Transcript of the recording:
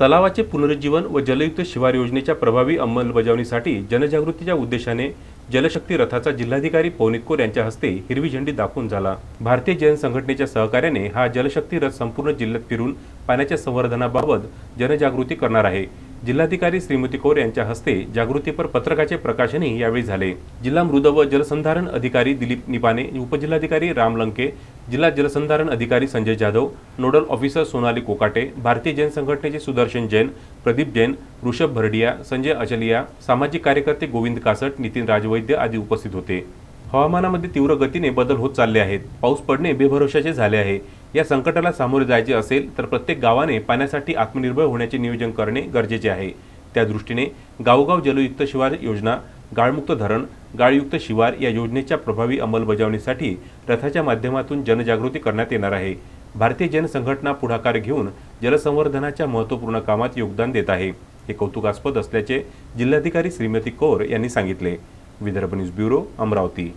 तलावाचे पुनरुज्जीवन व जलयुक्त शिवार योजनेच्या प्रभावी अंमलबजावणीसाठी जनजागृतीच्या उद्देशाने जलशक्ती रथाचा जिल्हाधिकारी पवनीतकोर यांच्या हस्ते हिरवी झेंडी दाखवून झाला. भारतीय जैन संघटनेच्या सहकार्याने हा जलशक्ती रथ संपूर्ण जिल्ह्यात फिरून पाण्याच्या संवर्धनाबाबत जनजागृती करणार आहे. जिल्हाधिकारी श्रीमती कौर यांच्या हस्ते जागृतीपर पत्रकाचे प्रकाशनही यावेळी झाले. जिल्हा मृद व जलसंधारण अधिकारी दिलीप निपाने उपजिल्हाधिकारी राम लंके जिल्हा जलसंधारण अधिकारी संजय जाधव नोडल ऑफिसर सोनाली कोकाटे भारतीय जैन संघटनेचे सुदर्शन जैन प्रदीप जैन ऋषभ भरडिया संजय अचलिया सामाजिक कार्यकर्ते गोविंद कासट नितीन राजवैद्य आदी उपस्थित होते. हवामानामध्ये तीव्र गतीने बदल होत चालले आहेत. पाऊस पडणे बेभरोशाचे झाले आहे. या संकटाला सामोरे जायचे असेल तर प्रत्येक गावाने पाण्यासाठी आत्मनिर्भर होण्याचे नियोजन करणे गरजेचे आहे. त्या दृष्टीने गावोगाव जलयुक्त शिवार योजना गाळमुक्त धरण गाळयुक्त शिवार या योजनेच्या प्रभावी अंमलबजावणीसाठी रथाच्या माध्यमातून जनजागृती करण्यात येणार आहे. भारतीय जनसंघटना पुढाकार घेऊन जलसंवर्धनाच्या महत्त्वपूर्ण कामात योगदान देत आहे. हे कौतुकास्पद असल्याचे जिल्हाधिकारी श्रीमती कौर यांनी सांगितले. Vidarbha news bureau Amravati.